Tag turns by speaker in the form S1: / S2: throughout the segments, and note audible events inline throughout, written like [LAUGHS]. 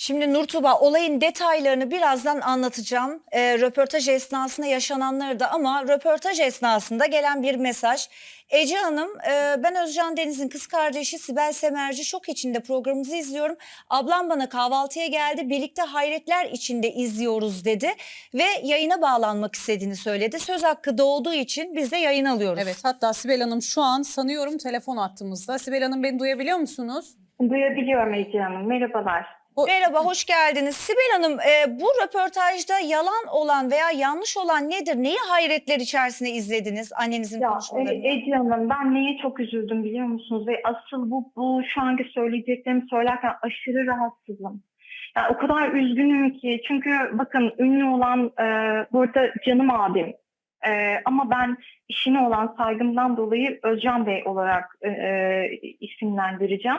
S1: Şimdi Nurtuba olayın detaylarını birazdan anlatacağım. Ee, röportaj esnasında yaşananları da ama röportaj esnasında gelen bir mesaj. Ece Hanım e, ben Özcan Deniz'in kız kardeşi Sibel Semerci şok içinde programımızı izliyorum. Ablam bana kahvaltıya geldi birlikte hayretler içinde izliyoruz dedi ve yayına bağlanmak istediğini söyledi. Söz hakkı doğduğu için biz de yayın alıyoruz.
S2: Evet hatta Sibel Hanım şu an sanıyorum telefon attığımızda. Sibel Hanım beni duyabiliyor musunuz?
S3: Duyabiliyorum Ece Hanım. Merhabalar.
S1: Merhaba, hoş geldiniz. Sibel Hanım, e, bu röportajda yalan olan veya yanlış olan nedir? Neyi hayretler içerisinde izlediniz annenizin
S3: Ya
S1: konuşmalarını?
S3: e, Ece Hanım ben neye çok üzüldüm biliyor musunuz? Ve asıl bu, bu şu anki söyleyeceklerimi söylerken aşırı rahatsızım. Yani o kadar üzgünüm ki çünkü bakın ünlü olan e, burada canım abim. E, ama ben işine olan saygımdan dolayı Özcan Bey olarak e, e, isimlendireceğim.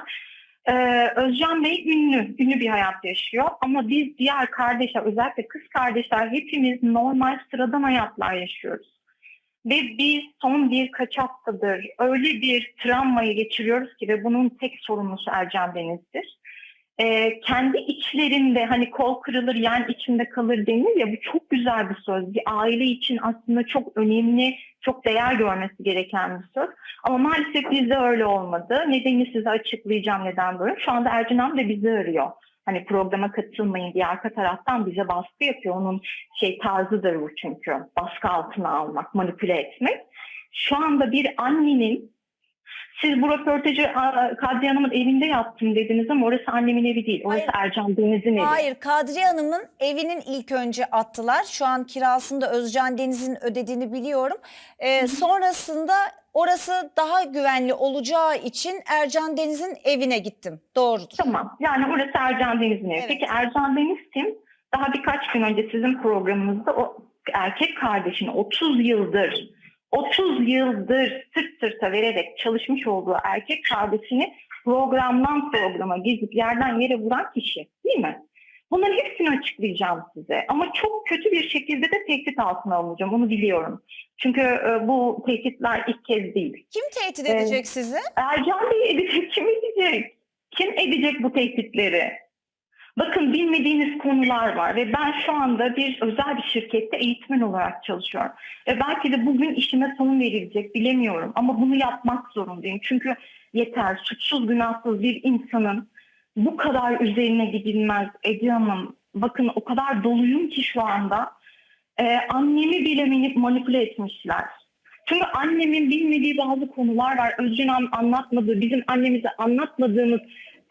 S3: Ee, Özcan Bey ünlü, ünlü bir hayat yaşıyor ama biz diğer kardeşler, özellikle kız kardeşler hepimiz normal sıradan hayatlar yaşıyoruz. Ve biz son birkaç haftadır öyle bir travmayı geçiriyoruz ki ve bunun tek sorumlusu Ercan Deniz'dir. Ee, kendi içlerinde hani kol kırılır yan içinde kalır denir ya bu çok güzel bir söz. Bir aile için aslında çok önemli, çok değer görmesi gereken bir söz. Ama maalesef bizde öyle olmadı. Nedenini size açıklayacağım neden böyle. Şu anda Ercan Hanım da bizi arıyor. Hani programa katılmayın diye arka taraftan bize baskı yapıyor. Onun şey tarzıdır bu çünkü. Baskı altına almak, manipüle etmek. Şu anda bir annenin siz bu röportajı Kadriye Hanım'ın evinde yaptım dediniz ama orası annemin evi değil. Orası
S1: Hayır.
S3: Ercan Deniz'in evi.
S1: Hayır, Kadriye Hanım'ın evinin ilk önce attılar. Şu an kirasını da Özcan Deniz'in ödediğini biliyorum. Ee, sonrasında orası daha güvenli olacağı için Ercan Deniz'in evine gittim. Doğrudur.
S3: Tamam. Yani orası Ercan Deniz'in evi.
S1: Evet.
S3: Peki Ercan Deniz kim? Daha birkaç gün önce sizin programınızda o erkek kardeşini 30 yıldır 30 yıldır sırt sırta vererek çalışmış olduğu erkek kardeşini programdan programa gezip yerden yere vuran kişi değil mi? Bunların hepsini açıklayacağım size. Ama çok kötü bir şekilde de tehdit altına alınacağım. Onu biliyorum. Çünkü e, bu tehditler ilk kez değil.
S1: Kim tehdit
S3: Evet.
S1: edecek sizi?
S3: Ercan Bey edecek, kim edecek? Kim edecek bu tehditleri? Bakın bilmediğiniz konular var ve ben şu anda bir özel bir şirkette eğitmen olarak çalışıyorum. Ve belki de bugün işime son verilecek bilemiyorum ama bunu yapmak zorundayım. Çünkü yeter suçsuz günahsız bir insanın bu kadar üzerine gidilmez Ece Hanım. Bakın o kadar doluyum ki şu anda Ee, annemi bile mani- manipüle etmişler. Çünkü annemin bilmediği bazı konular var. Özcan anlatmadığı, bizim annemize anlatmadığımız,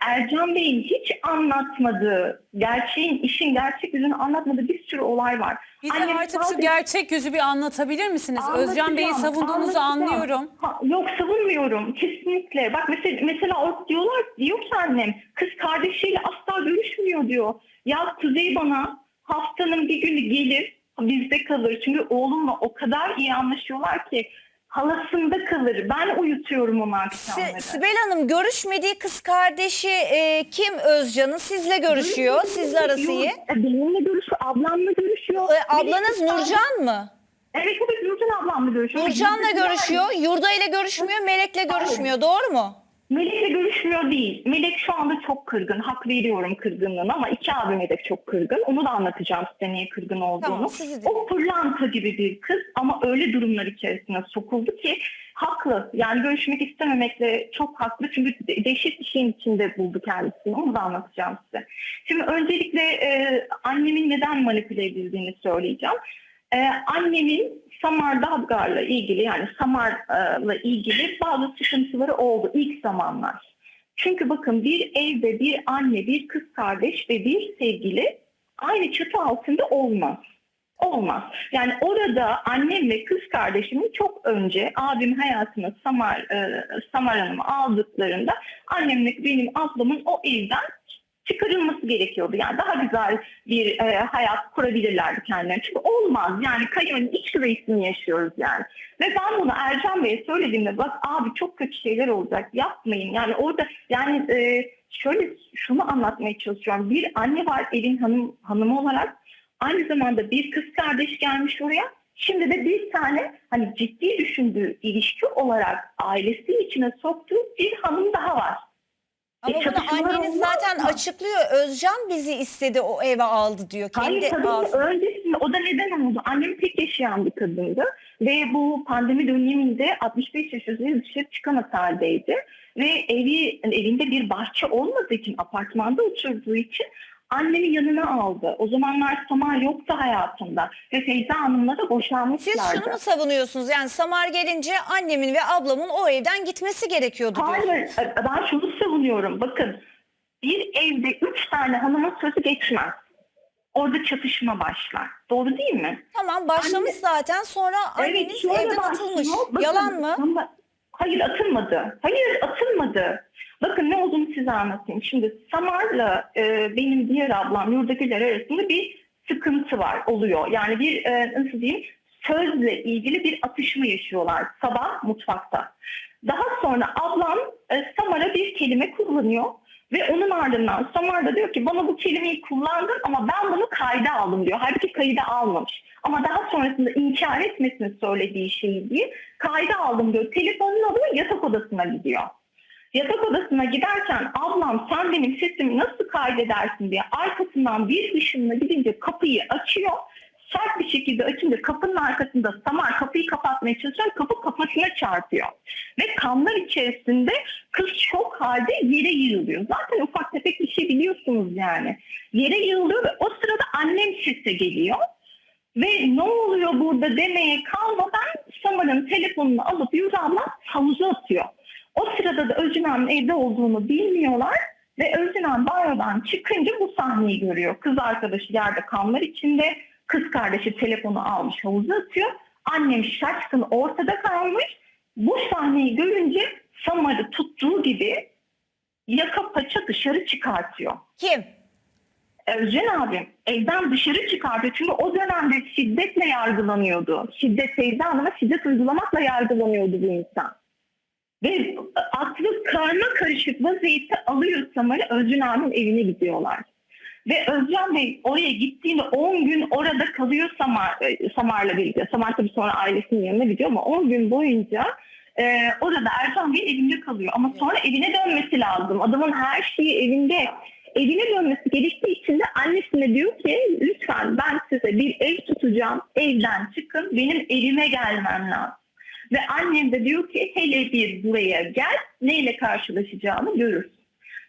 S3: Ercan Bey'in hiç anlatmadığı, gerçeğin, işin gerçek yüzünü anlatmadığı bir sürü olay var.
S2: Bize
S3: Annem
S2: artık şu
S3: sadece-
S2: gerçek yüzü bir anlatabilir misiniz? Özcan Bey'i
S3: Anlatacağım,
S2: savunduğunuzu
S3: anlatacağım.
S2: anlıyorum.
S3: Ha, yok savunmuyorum kesinlikle. Bak mesela, mesela o diyorlar diyor ki annem kız kardeşiyle asla görüşmüyor diyor. Ya Kuzey bana haftanın bir günü gelir bizde kalır. Çünkü oğlumla o kadar iyi anlaşıyorlar ki halasında kalır. Ben uyutuyorum onu akşamları.
S1: Si- Sibel Hanım görüşmediği kız kardeşi e, kim Özcan'ın? Sizle görüşüyor. Sizle arası iyi.
S3: E, Benimle görüşüyor, ablamla görüşüyor.
S1: E, ablanız
S3: Benim-
S1: Nurcan mı?
S3: Evet evet Nurcan ablamla görüşüyor.
S1: Nurcan'la
S3: Nurcan-
S1: görüşüyor. Yurda ile görüşmüyor. Melek'le görüşmüyor. Doğru mu?
S3: Melek'le görüşmüyor değil. Melek şu anda çok kırgın. Hak veriyorum kırgınlığına ama iki abime de çok kırgın. Onu da anlatacağım size niye kırgın olduğunu.
S1: Tamam,
S3: o pırlanta gibi bir kız ama öyle durumlar içerisine sokuldu ki haklı. Yani görüşmek istememekle çok haklı. Çünkü de- dehşet bir şeyin içinde buldu kendisini. Onu da anlatacağım size. Şimdi öncelikle e, annemin neden manipüle edildiğini söyleyeceğim. E, annemin Samar Dadgar'la ilgili yani Samar'la ilgili bazı sıkıntıları oldu ilk zamanlar. Çünkü bakın bir evde bir anne, bir kız kardeş ve bir sevgili aynı çatı altında olmaz. Olmaz. Yani orada annem ve kız kardeşimin çok önce abim hayatına Samar, e, Samar Hanım'ı aldıklarında annemle benim ablamın o evden çıkarılması gerekiyordu. Yani daha güzel bir e, hayat kurabilirlerdi kendilerine. Çünkü olmaz. Yani kayının iç güveysini yaşıyoruz yani. Ve ben bunu Ercan Bey'e söylediğimde bak abi çok kötü şeyler olacak yapmayın. Yani orada yani e, şöyle şunu anlatmaya çalışıyorum. Bir anne var evin hanım, hanımı olarak. Aynı zamanda bir kız kardeş gelmiş oraya. Şimdi de bir tane hani ciddi düşündüğü ilişki olarak ailesi içine soktuğu bir hanım daha var.
S1: Ama bunu
S3: çatışmalar
S1: anneniz
S3: olmaz
S1: zaten
S3: mı?
S1: açıklıyor. Özcan bizi istedi o eve aldı diyor.
S3: Hayır
S1: Kendi
S3: tabii
S1: ağzı-
S3: ki öncesinde o da neden oldu? Annem tek yaşayan bir kadındı ve bu pandemi döneminde 65 yaş üzeri dışarı çıkamaz haldeydi. Ve evi evinde bir bahçe olmadığı için apartmanda oturduğu için annemi yanına aldı. O zamanlar Samar yoktu hayatında ve Feyza Hanım'la da
S1: Siz
S3: boşanmışlardı.
S1: şunu mu savunuyorsunuz? Yani Samar gelince annemin ve ablamın o evden gitmesi gerekiyordu diyorsunuz.
S3: Hayır ben şunu savunuyorum. Bakın bir evde üç tane hanımın sözü geçmez. Orada çatışma başlar. Doğru değil mi?
S1: Tamam başlamış
S3: Anne-
S1: zaten sonra anneniz
S3: şöyle
S1: evden
S3: başlıyor.
S1: atılmış.
S3: Bakın,
S1: Yalan mı?
S3: ama- Hayır atılmadı. Hayır atılmadı. Bakın ne olduğunu size anlatayım. Şimdi Samar'la e, benim diğer ablam Yurdagüler arasında bir sıkıntı var, oluyor. Yani bir e, nasıl diyeyim sözle ilgili bir atışma yaşıyorlar sabah mutfakta. Daha sonra ablam e, Samar'a bir kelime kullanıyor ve onun ardından Samar da diyor ki bana bu kelimeyi kullandın ama ben bunu kayda aldım diyor. Halbuki kayda almamış. Ama daha sonrasında inkar etmesini söylediği şeyi diye kayda aldım diyor. Telefonunu alıyor yatak odasına gidiyor. Yatak odasına giderken ablam sen benim sesimi nasıl kaydedersin diye arkasından bir ışınla gidince kapıyı açıyor. Sert bir şekilde açınca kapının arkasında Samar kapıyı kapatmaya çalışıyor. Kapı kafasına çarpıyor. Ve kanlar içerisinde kız şok halde yere yığılıyor. Zaten ufak tefek bir şey biliyorsunuz yani. Yere yığılıyor ve o sırada annem sese geliyor. Ve ne oluyor burada demeye kalmadan Samar'ın telefonunu alıp Yürü abla havuza atıyor. O sırada da Özcan evde olduğunu bilmiyorlar ve Özcan banyodan çıkınca bu sahneyi görüyor. Kız arkadaşı yerde kanlar içinde, kız kardeşi telefonu almış havuza atıyor. Annem şaşkın ortada kalmış. Bu sahneyi görünce Samar'ı tuttuğu gibi yaka paça dışarı çıkartıyor.
S1: Kim?
S3: Özcan abim evden dışarı çıkardı. Çünkü o dönemde şiddetle yargılanıyordu. Şiddet Feyza Hanım'a şiddet uygulamakla yargılanıyordu bu insan. Ve aklı karma karışık vaziyette alıyor Samar'ı Özcan abim evine gidiyorlar. Ve Özcan Bey oraya gittiğinde 10 gün orada kalıyor Samar, e, Samar'la birlikte. Samar tabii sonra ailesinin yanına gidiyor ama 10 gün boyunca e, orada Ercan Bey'in evinde kalıyor. Ama sonra evine dönmesi lazım. Adamın her şeyi evinde. Evine dönmesi gerektiği için de annesine diyor ki lütfen ben size bir ev tutacağım. Evden çıkın. Benim evime gelmem lazım. Ve annem de diyor ki hele bir buraya gel. Neyle karşılaşacağını görürsün.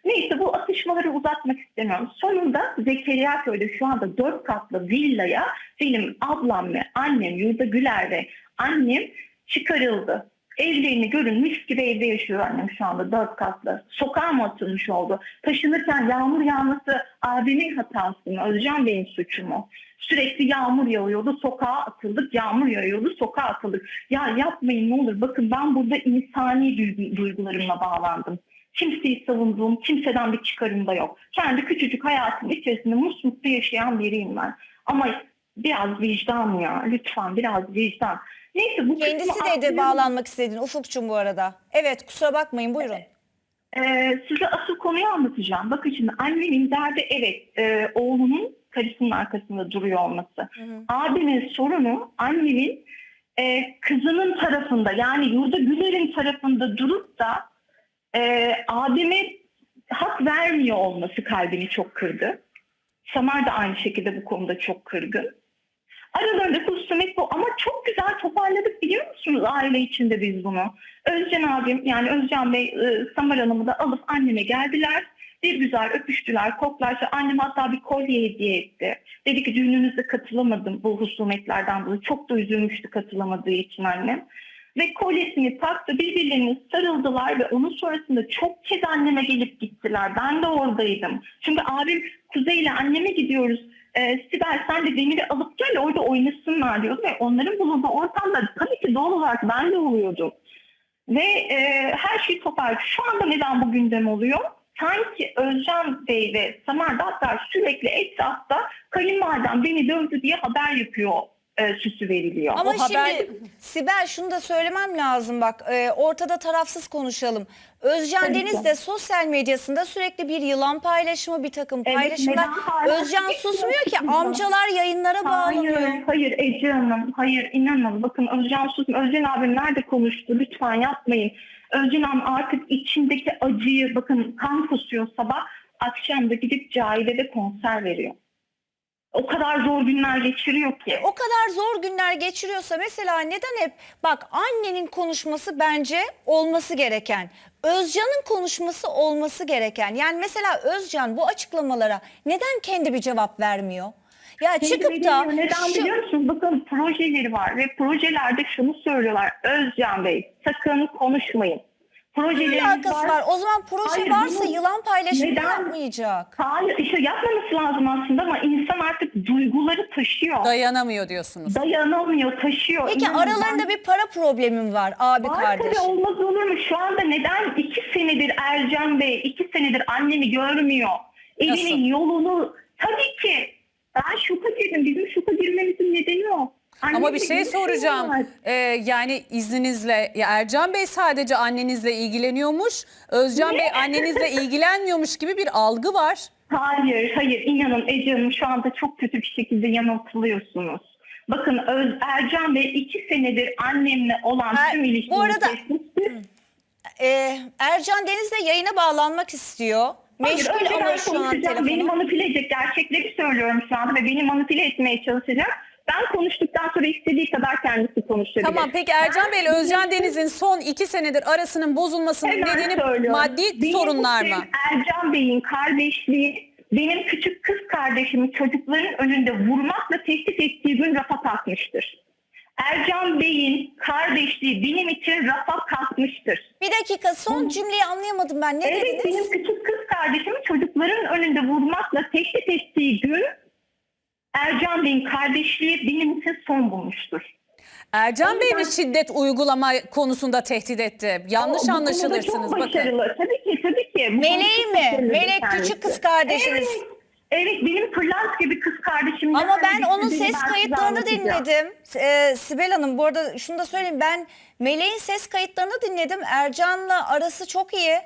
S3: Neyse bu atışmaları uzatmak istemiyorum. Sonunda Zekeriya Köy'de şu anda dört katlı villaya benim ablam ve annem Yurda Güler ve annem çıkarıldı. Evlerini görün mis gibi evde yaşıyor annem şu anda dört katlı. Sokağa mı atılmış oldu? Taşınırken yağmur yağması abimin hatası mı? Özcan Bey'in suçu mu? Sürekli yağmur yağıyordu, sokağa atıldık, yağmur yağıyordu, sokağa atıldık. Ya yapmayın ne olur. Bakın ben burada insani duygu- duygularımla bağlandım. Kimseyi savunduğum, kimseden bir çıkarım da yok. Kendi küçücük hayatım içerisinde musmutlu yaşayan biriyim ben. Ama biraz vicdan ya, lütfen biraz vicdan. Neyse bu
S1: Kendisi dedi
S3: atlıyorum.
S1: bağlanmak istediğin Ufukçum bu arada. Evet kusura bakmayın buyurun.
S3: Ee, size asıl konuyu anlatacağım. Bakın şimdi annemin derdi evet e, oğlunun karısının arkasında duruyor olması.
S1: Hı hı.
S3: Abimin sorunu annemin e, kızının tarafında yani Yurda Güler'in tarafında durup da e, abime hak vermiyor olması kalbini çok kırdı. Samar da aynı şekilde bu konuda çok kırgın. Aralarında husumet bu ama çok güzel toparladık biliyor musunuz aile içinde biz bunu. Özcan abim yani Özcan Bey e, Samar Hanım'ı da alıp anneme geldiler. Bir güzel öpüştüler, koklarsa annem hatta bir kolye hediye etti. Dedi ki düğününüze katılamadım bu husumetlerden dolayı. Çok da üzülmüştü katılamadığı için annem. Ve kolyesini taktı, birbirlerine sarıldılar ve onun sonrasında çok kez anneme gelip gittiler. Ben de oradaydım. Çünkü abim Kuzey ile anneme gidiyoruz. Ee, Sibel sen de Demir'i alıp gel orada oynasınlar diyordu ve onların bulunduğu ortamda tabii ki doğal olarak ben de oluyordum. Ve e, her şey toparladı. Şu anda neden bu gündem oluyor? Sanki Özcan Bey ve Samar Dattar sürekli etrafta kayınvalidem beni dövdü diye haber yapıyor e, süsü veriliyor.
S1: Ama
S2: O
S1: şimdi
S2: haber-
S1: Sibel şunu da söylemem lazım bak e, ortada tarafsız konuşalım. Özcan
S3: Tabii
S1: Deniz
S3: ki.
S1: de sosyal medyasında sürekli bir yılan paylaşımı bir takım
S3: Evet,
S1: paylaşımlar. Özcan susmuyor ki amcalar yayınlara bağlanıyor.
S3: Hayır, hayır Ece Hanım, hayır inanın. Bakın Özcan susmuyor. Özcan abim nerede konuştu? Lütfen yapmayın. Özcan abim artık içindeki acıyı, bakın kan kusuyor sabah, akşam da gidip Cahide'de konser veriyor. O kadar zor günler geçiriyor ki.
S1: O kadar zor günler geçiriyorsa mesela neden hep bak annenin konuşması bence olması gereken. Özcan'ın konuşması olması gereken. Yani mesela Özcan bu açıklamalara neden kendi bir cevap vermiyor? Ya
S3: Çünkü
S1: çıkıp da
S3: neden
S1: şu-
S3: biliyor musun? Bakın projeleri var ve projelerde şunu söylüyorlar. Özcan Bey sakın konuşmayın.
S1: Ne
S3: Projeleriniz
S1: alakası var? O zaman proje
S3: Hayır,
S1: varsa
S3: bunu-
S1: yılan paylaşımı
S3: Neden?
S1: yapmayacak.
S3: Hayır işte yapmaması lazım aslında ama insan artık duyguları taşıyor.
S2: Dayanamıyor diyorsunuz.
S3: Dayanamıyor, taşıyor.
S1: Peki
S3: İnanın
S1: aralarında
S3: ben-
S1: bir para problemim var abi
S3: Var
S1: kardeş.
S3: tabii, olmaz olur mu? Şu anda neden iki senedir Ercan Bey, iki senedir annemi görmüyor? Evinin
S2: Nasıl?
S3: yolunu tabii ki. Ben şoka girdim. Bizim şoka girmemizin nedeni o.
S2: Ama
S3: Annemle
S2: bir şey
S3: görüşüyorlar.
S2: soracağım. Ee, yani izninizle ya Ercan Bey sadece annenizle ilgileniyormuş. Özcan
S3: Ne?
S2: Bey annenizle [LAUGHS] ilgilenmiyormuş gibi bir algı var.
S3: Hayır, hayır. İnanın Ece Hanım şu anda çok kötü bir şekilde yanıltılıyorsunuz. Bakın Öz, Ercan Bey iki senedir annemle olan
S1: Er-
S3: tüm
S1: bu
S3: ilişkimizi
S1: arada-
S3: kesmişti.
S1: Ee, Ercan Deniz de yayına bağlanmak istiyor.
S3: Hayır,
S1: Meşgul
S3: önce
S1: ama
S3: ben
S1: şu an
S3: konuşacağım. Beni
S1: telefonu.
S3: manipüle edecek gerçekleri söylüyorum şu anda ve beni manipüle etmeye çalışacak. Ben konuştuktan sonra istediği kadar kendisi konuşabilir.
S2: Tamam peki Ercan Bey ile Özcan Deniz'in son iki senedir arasının bozulmasının
S3: Hemen
S2: nedeni
S3: söylüyorum.
S2: maddi
S3: Benim
S2: sorunlar mı?
S3: Ercan Bey'in kardeşliği benim küçük kız kardeşimi çocukların önünde vurmakla tehdit ettiği gün rafa kalkmıştır. Ercan Bey'in kardeşliği benim için rafa kalkmıştır.
S1: Bir dakika son cümleyi anlayamadım ben. Ne
S3: Evet
S1: dediniz?
S3: benim küçük kız kardeşimi çocukların önünde vurmakla tehdit ettiği gün Ercan Bey'in kardeşliği benim için son bulmuştur.
S2: Ercan Bey mi şiddet uygulama konusunda tehdit etti? Yanlış
S3: O- bu konuda
S2: anlaşılırsınız
S3: çok
S2: bakın.
S3: başarılı. Tabii ki tabii ki. Bu
S1: Meleği
S3: konuda çok
S1: mi?
S3: başarılı
S1: Melek
S3: kendisi.
S1: küçük kız kardeşiniz.
S3: Evet. Evet benim pırlant gibi kız kardeşim.
S1: Ama ben onun ses kayıtlarını dinledim. Ee, Sibel Hanım bu arada şunu da söyleyeyim. Ben Meleğin ses kayıtlarını dinledim. Ercan'la arası çok iyi.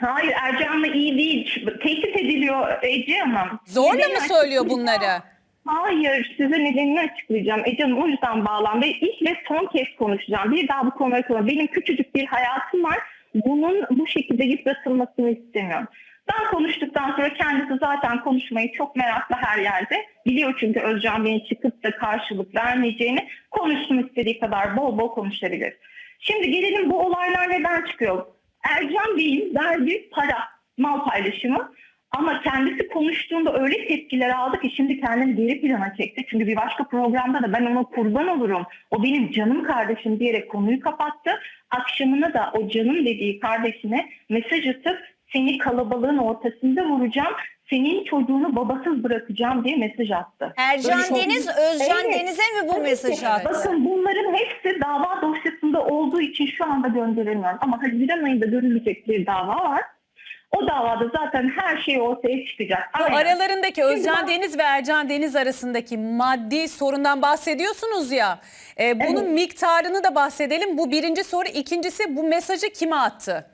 S3: Hayır Ercan'la iyi değil. Tehdit ediliyor Ece Hanım.
S2: Zorla mı söylüyor
S3: açıklayacağım.
S2: bunları?
S3: Hayır size nedenini açıklayacağım. Ece Hanım o yüzden bağlandı. İlk ve son kez konuşacağım. Bir daha bu konuya konuşacağım. Benim küçücük bir hayatım var. Bunun bu şekilde yıpratılmasını istemiyorum. Ben konuştuktan sonra kendisi zaten konuşmayı çok meraklı her yerde. Biliyor çünkü Özcan Bey'in çıkıp da karşılık vermeyeceğini. Konuşsun istediği kadar bol bol konuşabilir. Şimdi gelelim bu olaylar neden çıkıyor? Ercan Bey'in verdiği para, mal paylaşımı ama kendisi konuştuğunda öyle tepkiler aldı ki şimdi kendini geri plana çekti. Çünkü bir başka programda da ben ona kurban olurum. O benim canım kardeşim diyerek konuyu kapattı. Akşamına da o canım dediği kardeşine mesaj atıp seni kalabalığın ortasında vuracağım. Senin çocuğunu babasız bırakacağım diye mesaj attı.
S1: Ercan
S3: Böyle çok-
S1: Deniz, Özcan
S3: Evet.
S1: Deniz'e mi bu mesajı attı?
S3: Bakın bunların hepsi dava dosyasında olduğu için şu anda gönderilmiyor. Ama Haziran ayında görülecek bir dava var. O davada zaten her şey ortaya çıkacak.
S2: Bu
S3: Aynen.
S2: aralarındaki Özcan
S3: ben-
S2: Deniz ve Ercan Deniz arasındaki maddi sorundan bahsediyorsunuz ya. E, bunun
S3: Evet.
S2: miktarını da bahsedelim. Bu birinci soru. İkincisi bu mesajı kime attı?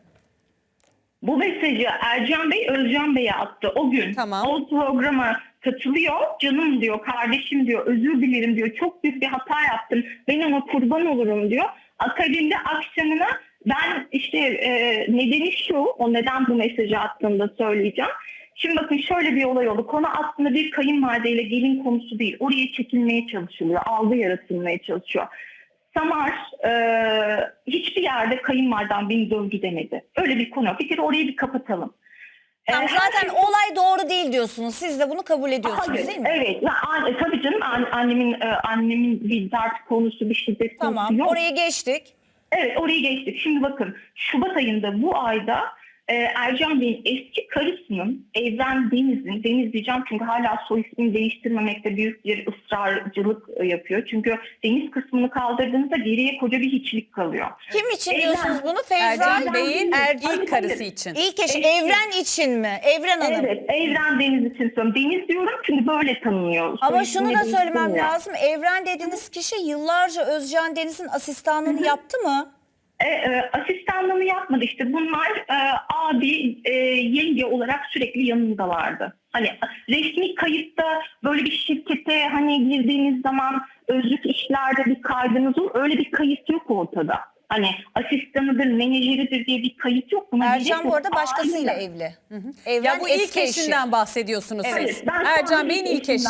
S3: Bu mesajı Ercan Bey Özcan Bey'e attı o gün.
S2: Tamam.
S3: O programa katılıyor. Canım diyor, kardeşim diyor, özür dilerim diyor. Çok büyük bir hata yaptım. Ben ona kurban olurum diyor. Akabinde akşamına ben işte e, nedeni şu, o neden bu mesajı attığını da söyleyeceğim. Şimdi bakın şöyle bir olay oldu. Konu aslında bir kayınvalideyle gelin konusu değil. Oraya çekilmeye çalışılıyor. Algı yaratılmaya çalışıyor. Samar e, hiçbir yerde kayınvaliden beni dövdü demedi. Öyle bir konu. Bir kere orayı bir kapatalım.
S1: Tamam,
S3: E, her
S1: zaten
S3: şey-
S1: olay doğru değil diyorsunuz. Siz de bunu kabul ediyorsunuz
S3: Hayır,
S1: değil mi?
S3: Evet. Ya, an- e, tabii canım an- annemin e, annemin bir darp konusu bir şiddet konusu
S1: Tamam
S3: yok.
S1: orayı geçtik.
S3: Evet orayı geçtik. Şimdi bakın Şubat ayında bu ayda e, Ercan Bey'in eski karısının Evren Deniz'in, Deniz diyeceğim çünkü hala soy ismini değiştirmemekte büyük bir ısrarcılık e, yapıyor. Çünkü Deniz kısmını kaldırdığınızda geriye koca bir hiçlik kalıyor.
S1: Kim için
S3: Evren.
S1: diyorsunuz bunu? Feyza
S2: Ercan Bey'in
S1: Er-
S2: ilk karısı için.
S1: İlk eşi
S3: Eski.
S1: Evren için mi? Evren Hanım.
S3: Evet, Evren Deniz için söylüyorum. Deniz diyorum çünkü böyle tanınıyor.
S1: Ama
S3: Soy
S1: şunu
S3: ismini
S1: da söylemem
S3: değiştirmiyor.
S1: lazım. Evren dediğiniz kişi yıllarca Özcan Deniz'in asistanlığını yaptı mı?
S3: E, e, asistanlığını yapmadı işte bunlar e, abi e, yenge olarak sürekli yanındalardı. Hani resmi kayıtta böyle bir şirkete hani girdiğiniz zaman özlük işlerde bir kaydınız olur öyle bir kayıt yok ortada. Hani asistanıdır, menajeridir diye bir kayıt yok. Buna
S1: Ercan bu arada başkasıyla
S3: Aile.
S1: evli. Evren
S2: Ya bu ilk
S1: eşi.
S2: eşinden bahsediyorsunuz
S1: Evet,
S2: siz.
S3: Ben
S2: Ercan Bey'in ilk eşi.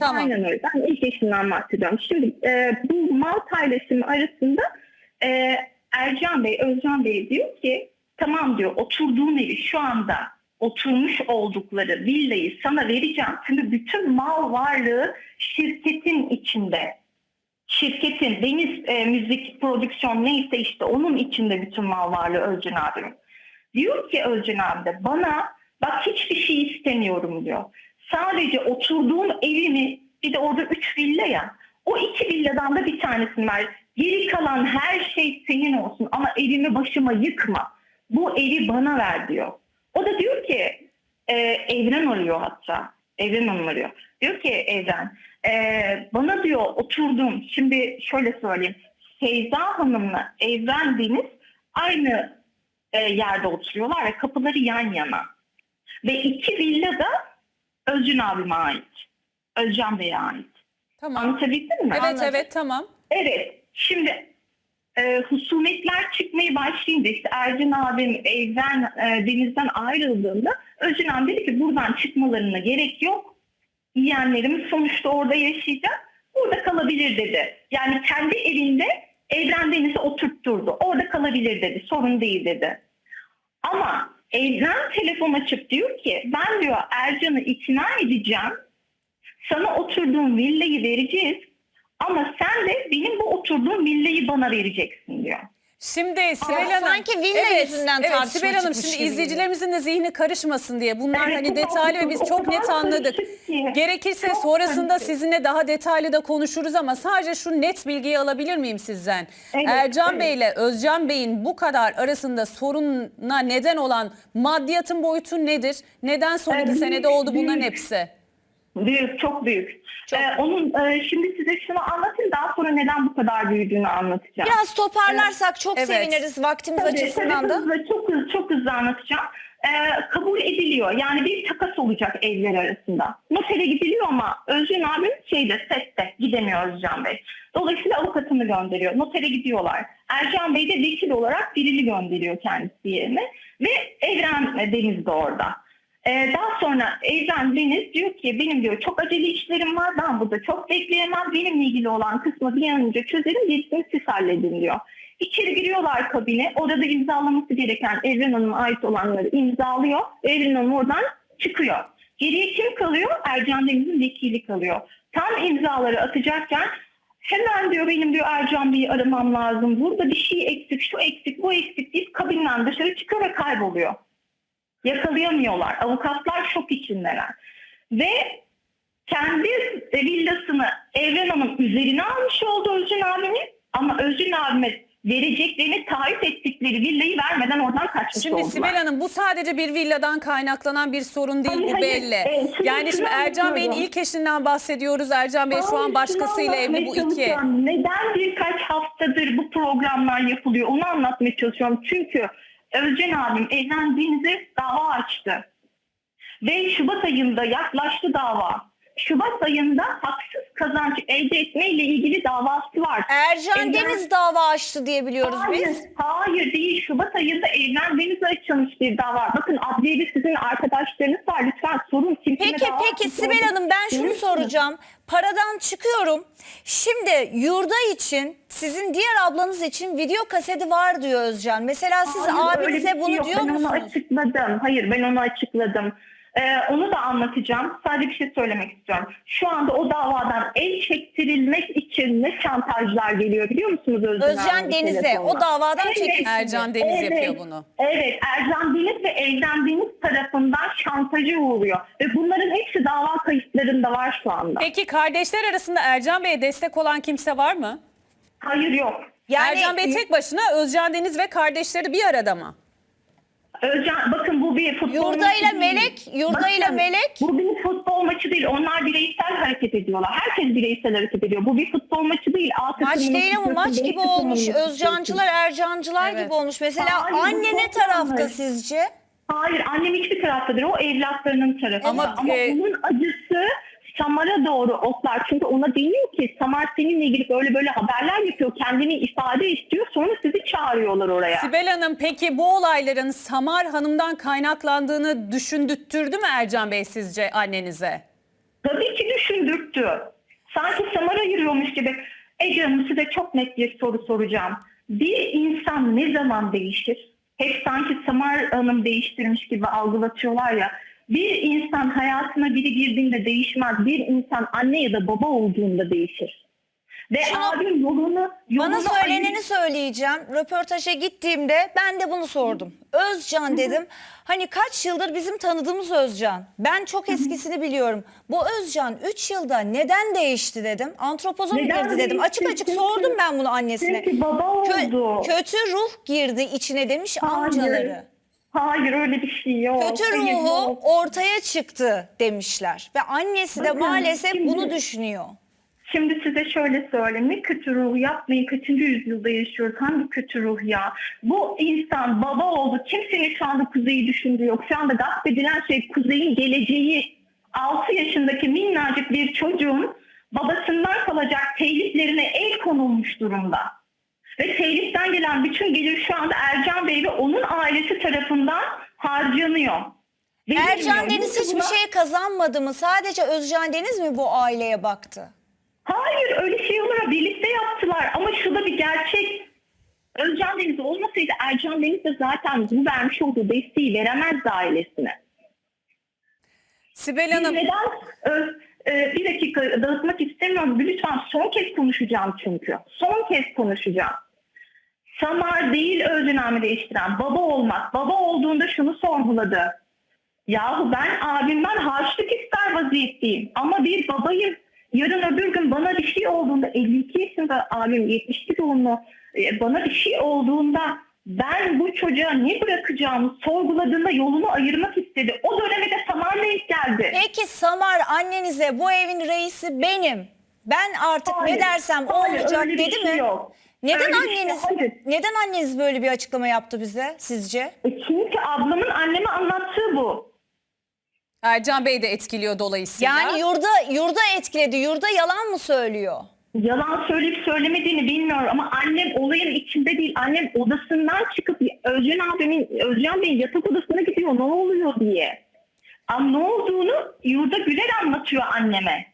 S2: Tamam.
S3: Aynen öyle. Ben ilk eşinden bahsediyorum. Şimdi e, bu mal paylaşımı arasında e, Ercan Bey, Özcan Bey diyor ki tamam diyor oturduğun evi şu anda oturmuş oldukları villayı sana vereceğim. Çünkü bütün mal varlığı şirketin içinde. Şirketin Deniz e, Müzik Prodüksiyon neyse işte onun içinde bütün mal varlığı Özcan abimin. Diyor ki Özcan abi de bana bak hiçbir şey istemiyorum diyor. Sadece oturduğum evimi bir de orada üç villa ya. O iki villadan da bir tanesini ver. Geri kalan her şey senin olsun ama evimi başıma yıkma. Bu evi bana ver diyor. O da diyor ki e, Evren arıyor hatta. Evren Hanım arıyor. Diyor ki Evren e, bana diyor oturdum. Şimdi şöyle söyleyeyim. Feyza Hanım'la Evren Deniz aynı e, yerde oturuyorlar ve kapıları yan yana. Ve iki villa da Özcan abime ait. Özcan Bey'e ait.
S2: Tamam.
S3: Anlatabildim mi?
S2: Evet evet tamam.
S3: Evet. Şimdi e, husumetler çıkmaya başlayınca işte Ercan abim evden e, denizden ayrıldığında Özcan abi dedi ki buradan çıkmalarına gerek yok. Yeğenlerimiz sonuçta orada yaşayacak. Burada kalabilir dedi. Yani kendi evinde Evren Deniz'i oturtturdu. Orada kalabilir dedi. Sorun değil dedi. Ama Evren telefon açıp diyor ki ben diyor Ercan'ı ikna edeceğim. Sana oturduğum villayı vereceğiz. Ama sen de benim bu oturduğum villayı bana vereceksin diyor.
S2: Şimdi Sibel Hanım.
S1: sanki villa yüzünden
S2: evet,
S1: tartışma
S2: Sibel Hanım
S1: çıkmış
S2: şimdi
S1: gibi
S2: izleyicilerimizin de zihni karışmasın diye bunlar
S3: Evet,
S2: hani detaylı ve biz çok net anladık.
S3: karışık ki.
S2: Gerekirse
S3: Çok
S2: sonrasında
S3: karışık.
S2: sizinle daha detaylı da konuşuruz ama sadece şu net bilgiyi alabilir miyim sizden?
S3: Evet,
S2: Ercan
S3: evet.
S2: Bey ile Özcan Bey'in bu kadar arasında soruna neden olan maddiyatın boyutu nedir? Neden son
S3: Ee,
S2: iki
S3: büyük,
S2: senede oldu bunların
S3: büyük.
S2: hepsi?
S3: Büyük, çok büyük.
S1: Çok.
S3: Ee, onun e, şimdi size şunu anlatayım daha sonra neden bu kadar büyüdüğünü anlatacağım.
S1: Biraz toparlarsak çok
S2: Evet.
S1: seviniriz vaktimiz
S3: Tabii,
S1: açısından
S3: tabii
S1: da.
S3: çok çok hızlı anlatacağım. Ee, kabul ediliyor. Yani bir takas olacak evler arasında. Notere gidiliyor ama Özcan abim şeyde, sette gidemiyor Özcan Bey. Dolayısıyla avukatını gönderiyor. Notere gidiyorlar. Ercan Bey de vekil olarak birini gönderiyor kendisi yerine. Ve Evren Deniz de orada. Ee, daha sonra Evren Deniz diyor ki benim diyor çok acele işlerim var ben burada çok bekleyemem benimle ilgili olan kısmı bir an önce çözelim gerisini siz halledin diyor. İçeri giriyorlar kabine orada imzalaması gereken Evren Hanım'a ait olanları imzalıyor. Evren Hanım oradan çıkıyor. Geriye kim kalıyor? Ercan Deniz'in vekili kalıyor. Tam imzaları atacakken hemen diyor benim diyor Ercan Bey'i aramam lazım. Burada bir şey eksik, şu eksik, bu eksik deyip kabinden dışarı çıkıyor ve kayboluyor yakalayamıyorlar. Avukatlar şok içindeler. Ve kendi villasını Evren Hanım üzerine almış oldu Özcan abinin ama Özcan abime vereceklerini taahhüt ettikleri villayı vermeden oradan kaçmış
S2: Şimdi
S3: oldular.
S2: Sibel Hanım bu sadece bir villadan kaynaklanan bir sorun değil
S3: Hayır,
S2: bu
S3: hayır.
S2: belli.
S3: Evet, şunu-
S2: yani şimdi Ercan Bey'in ilk eşinden bahsediyoruz. Ercan Bey şu an başkasıyla evli bu iki.
S3: Neden birkaç haftadır bu programlar yapılıyor onu anlatmaya çalışıyorum. Çünkü Özcan abim Evren Deniz'e dava açtı. Ve Şubat ayında yaklaştı dava. Şubat ayında haksız kazanç elde etmeyle ilgili davası var.
S1: Ercan
S3: Evren-
S1: Deniz dava açtı diye biliyoruz
S3: Hayır,
S1: biz.
S3: hayır değil. Şubat ayında Evren Deniz'e açılmış bir dava. Bakın adliyede sizin arkadaşlarınız var. Lütfen sorun. Kim kime
S1: Peki peki Sibel Hanım ben şunu soracağım. Paradan çıkıyorum. Şimdi yurda için sizin diğer ablanız için video kaseti var diyor Özcan. Mesela siz
S3: Hayır,
S1: abinize
S3: şey
S1: bunu
S3: yok.
S1: diyor
S3: ben
S1: musunuz?
S3: onu açıkladım. Hayır ben onu açıkladım. Ee, onu da anlatacağım. Sadece bir şey söylemek istiyorum. Şu anda o davadan el çektirilmek için ne şantajlar geliyor biliyor musunuz Özcan,
S1: Özcan Deniz'e o davadan
S3: Evet.
S1: çekilsin.
S2: Ercan Deniz
S3: Evet.
S2: yapıyor bunu.
S3: Evet, Ercan Deniz ve Evden Deniz tarafından şantaja uğruyor. Ve bunların hepsi dava kayıtlarında var şu anda.
S2: Peki kardeşler arasında Ercan Bey'e destek olan kimse var mı?
S3: Hayır yok.
S1: Yani
S2: Ercan Bey tek başına Özcan Deniz ve kardeşleri bir arada mı?
S3: Özcan bakın bu bir futbol
S1: Yurda
S3: maçı
S1: ile. Melek, Yurda ile Melek.
S3: Bu bir futbol maçı değil. Onlar bireysel hareket ediyorlar. Herkes bireysel hareket ediyor. Bu bir futbol maçı değil. A
S1: Maç değil ama maç
S3: B
S1: gibi olmuş. Özcancılar, Ercancılar
S2: Evet.
S1: gibi olmuş. Mesela
S3: Hayır,
S1: anne ne
S3: çok
S1: tarafta
S3: yanlış.
S1: sizce?
S3: Hayır annem hiçbir tarafta değil. O evlatlarının tarafında.
S2: Ama,
S3: Ama,
S2: e,
S3: onun acısı Samar'a doğru otlar. Çünkü ona deniyor ki Samar seninle ilgili böyle böyle haberler yapıyor. Kendini ifade istiyor. Sonra sizi çağırıyorlar oraya.
S2: Sibel Hanım peki bu olayların Samar Hanım'dan kaynaklandığını düşündürttürdü mü Ercan Bey sizce annenize?
S3: Tabii ki düşündürttü. Sanki Samara yürüyormuş gibi. Ece Hanım size çok net bir soru soracağım. Bir insan ne zaman değişir? Hep sanki Samar Hanım değiştirmiş gibi algılatıyorlar ya. Bir insan hayatına biri girdiğinde değişmez. Bir insan anne ya da baba olduğunda değişir. Ve
S1: Şunu-
S3: abim yolunu, yolunu
S1: Bana söyleneni
S3: ayır-
S1: söyleyeceğim. Röportaja gittiğimde ben de bunu sordum. Özcan dedim. Hani kaç yıldır bizim tanıdığımız Özcan. Ben çok eskisini biliyorum. Bu Özcan 3 yılda neden değişti dedim. Antropoza mı girdi dedim. Açık açık
S3: Çünkü-
S1: sordum ben bunu annesine.
S3: Çünkü baba
S1: Kö-
S3: oldu.
S1: kötü ruh girdi içine demiş
S3: Hayır.
S1: amcaları.
S3: Hayır öyle bir şey yok.
S1: Kötü
S3: Hayır,
S1: ruhu
S3: yok.
S1: ortaya çıktı demişler. Ve annesi de
S3: Bakın,
S1: maalesef
S3: şimdi-
S1: bunu düşünüyor.
S3: Şimdi size şöyle söyleyeyim. Ne kötü ruh yapmayın. Kaçıncı yüzyılda yaşıyoruz? Hangi kötü ruh ya? Bu insan baba oldu. Kimsenin şu anda kuzeyi düşündüğü yok. Şu anda gasp edilen şey kuzeyin geleceği. 6 yaşındaki minnacık bir çocuğun babasından kalacak teliflerine el konulmuş durumda. Ve teliften gelen bütün gelir şu anda Ercan Bey ve onun ailesi tarafından harcanıyor. Verilmiyor.
S1: Ercan Deniz hiçbir
S3: buna-
S1: şey kazanmadı mı? Sadece Özcan Deniz mi bu aileye baktı?
S3: Hayır öyle şey olur? Birlikte yaptılar ama şu da bir gerçek. Özcan Deniz olmasaydı Ercan Deniz de zaten bu vermiş olduğu desteği veremezdi ailesine.
S2: Sibel Hanım
S3: neden Ö- e, bir dakika dağıtmak istemiyorum. Lütfen son kez konuşacağım çünkü. Son kez konuşacağım. Samar değil özname değiştiren baba olmak. Baba olduğunda şunu sorguladı. Yahu ben abimden harçlık ister vaziyetteyim. Ama bir babayım. Yarın öbür gün bana bir şey olduğunda 52 yaşında abim 72 doğumlu e, bana bir şey olduğunda ben bu çocuğa ne bırakacağımı sorguladığında yolunu ayırmak istedi. O döneme de Samar denk geldi.
S1: Peki Samar annenize bu evin reisi benim. Ben artık
S3: Hayır,
S1: ne dersem
S3: hayır,
S1: olacak
S3: öyle bir
S1: dedi
S3: şey
S1: mi?
S3: yok.
S1: Neden
S3: Öyle şey-
S1: anneniz
S3: hayır.
S1: neden anneniz böyle bir açıklama yaptı bize sizce?
S3: E Çünkü ablamın anneme anlattığı bu.
S2: Ercan Bey de etkiliyor dolayısıyla.
S1: Yani yurda yurda etkiledi. Yurda yalan mı söylüyor?
S3: Yalan söyleyip söylemediğini bilmiyorum ama annem olayın içinde değil. Annem odasından çıkıp Özcan abimin, Özcan Bey'in yatak odasına gidiyor ne oluyor diye. Ama ne olduğunu yurda güler anlatıyor anneme.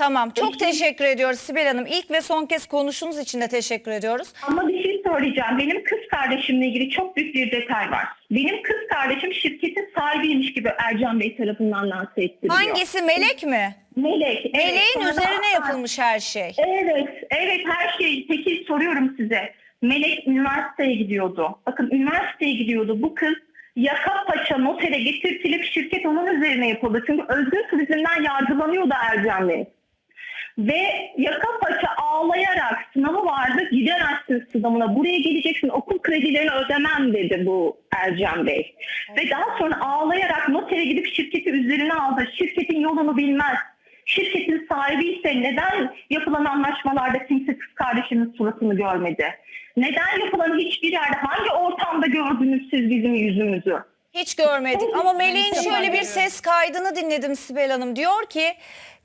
S1: Tamam. Çok
S3: Peki.
S1: teşekkür ediyoruz Sibel Hanım. İlk ve son kez konuştuğunuz için de teşekkür ediyoruz.
S3: Ama bir şey söyleyeceğim. Benim kız kardeşimle ilgili çok büyük bir detay var. Benim kız kardeşim şirketin sahibiymiş gibi Ercan Bey tarafından lanse ettiriliyor.
S1: Hangisi Melek mi?
S3: Melek. evet.
S1: Meleğin
S3: Sonra
S1: üzerine
S3: da-
S1: yapılmış her şey.
S3: Evet, evet her şey. Peki soruyorum size. Melek üniversiteye gidiyordu. Bakın üniversiteye gidiyordu. Bu kız yaka paça notere getirtilip şirket onun üzerine yapıldı. Çünkü özgür turizmden yargılanıyordu Ercan Bey. Ve yaka paça ağlayarak sınavı vardı gidemezsin sınavına buraya geleceksin okul kredilerini ödemem dedi bu Ercan Bey. Ve daha sonra ağlayarak notere gidip şirketi üzerine aldı. Şirketin yolunu bilmez. Şirketin sahibi ise neden yapılan anlaşmalarda kimse kız kardeşimin suratını görmedi? Neden yapılan hiçbir yerde hangi ortamda gördünüz siz bizim yüzümüzü?
S1: Hiç görmedik. Ama
S2: evet,
S1: şöyle bir
S2: evet.
S1: ses kaydını dinledim Sibel Hanım. Diyor ki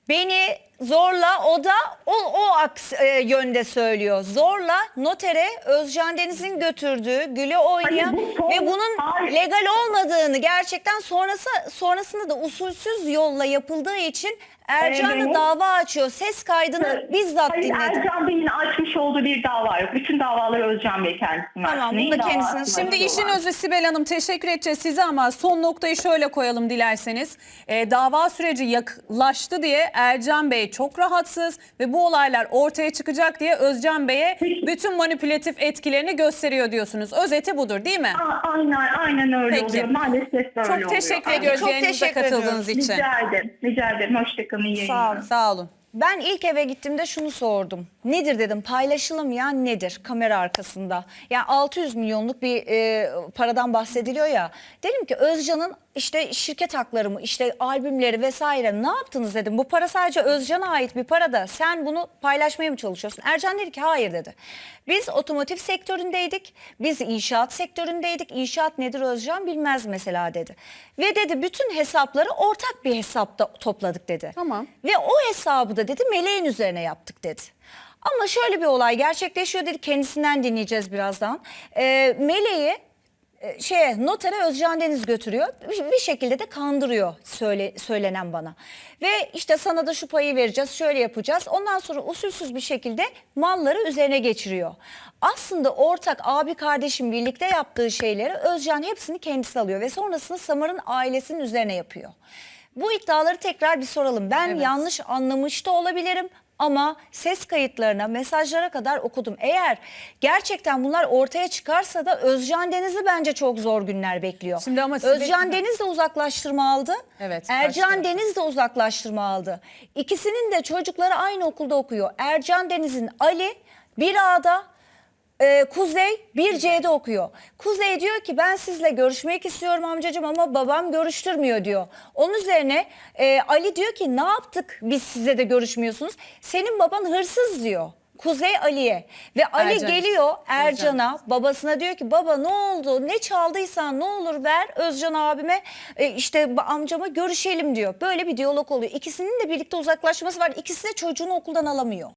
S1: beni zorla o da o, o aks e, yönde söylüyor. Zorla notere Özcan Deniz'in götürdüğü güle oynayan
S3: Hayır, bu son-
S1: ve bunun
S3: Hayır.
S1: legal olmadığını gerçekten sonrası sonrasında da usulsüz yolla yapıldığı için Ercan da
S3: Evet.
S1: dava açıyor. Ses kaydını bizzat
S3: Hayır,
S1: dinledim.
S3: Ercan Bey'in açmış olduğu bir dava yok. Bütün davaları Özcan Bey kendisinin
S1: Tamam,
S3: açtı.
S1: bunu da
S3: Neyin davası
S2: Şimdi işin özü Sibel Hanım teşekkür edeceğiz size ama son noktayı şöyle koyalım dilerseniz. Ee, dava süreci yaklaştı diye Ercan Bey çok rahatsız ve bu olaylar ortaya çıkacak diye Özcan Bey'e bütün manipülatif etkilerini gösteriyor diyorsunuz. Özeti budur değil mi?
S3: A- Aynen, aynen öyle
S2: Peki.
S3: oluyor. Maalesef böyle oluyor.
S2: Çok teşekkür
S3: Aynen.
S2: ediyoruz
S1: Çok
S2: yayınımıza
S1: teşekkür
S2: katıldığınız için.
S3: Rica ederim. Rica ederim. Hoşçakalın. İyi
S1: Sağ
S3: yayınlar.
S1: olun.
S2: Sağ olun.
S1: Ben ilk eve gittiğimde şunu sordum. Nedir dedim paylaşılamayan nedir kamera arkasında? Yani 600 milyonluk bir e, paradan bahsediliyor ya. Dedim ki Özcan'ın işte şirket hakları mı işte albümleri vesaire ne yaptınız dedim. Bu para sadece Özcan'a ait bir para da sen bunu paylaşmaya mı çalışıyorsun? Ercan dedi ki hayır dedi. Biz otomotiv sektöründeydik. Biz inşaat sektöründeydik. İnşaat nedir Özcan bilmez mesela dedi. Ve dedi bütün hesapları ortak bir hesapta topladık dedi.
S2: Tamam.
S1: Ve o hesabı da dedi meleğin üzerine yaptık dedi. Ama şöyle bir olay gerçekleşiyor dedi kendisinden dinleyeceğiz birazdan. Ee, meleği e, şeye notere Özcan Deniz götürüyor. Bir, bir şekilde de kandırıyor söyle, söylenen bana. Ve işte sana da şu payı vereceğiz, şöyle yapacağız. Ondan sonra usulsüz bir şekilde malları üzerine geçiriyor. Aslında ortak abi kardeşim birlikte yaptığı şeyleri Özcan hepsini kendisi alıyor ve sonrasında Samar'ın ailesinin üzerine yapıyor. Bu iddiaları tekrar bir soralım. Ben
S2: Evet.
S1: yanlış anlamış da olabilirim ama ses kayıtlarına, mesajlara kadar okudum. Eğer gerçekten bunlar ortaya çıkarsa da Özcan Deniz'i bence çok zor günler bekliyor.
S2: Şimdi ama
S1: Özcan Deniz de uzaklaştırma aldı.
S2: Evet,
S1: Ercan
S2: karşı
S1: Deniz de uzaklaştırma aldı. İkisinin de çocukları aynı okulda okuyor. Ercan Deniz'in Ali bir A'da, ee, Kuzey 1C'de okuyor. Kuzey diyor ki ben sizle görüşmek istiyorum amcacığım ama babam görüştürmüyor diyor. Onun üzerine e, Ali diyor ki ne yaptık biz size de görüşmüyorsunuz. Senin baban hırsız diyor. Kuzey Ali'ye ve Ali
S2: Ercan.
S1: geliyor Ercan'a babasına diyor ki baba ne oldu ne çaldıysan ne olur ver Özcan abime e, işte amcama görüşelim diyor. Böyle bir diyalog oluyor. İkisinin de birlikte uzaklaşması var. İkisi de çocuğunu okuldan alamıyor.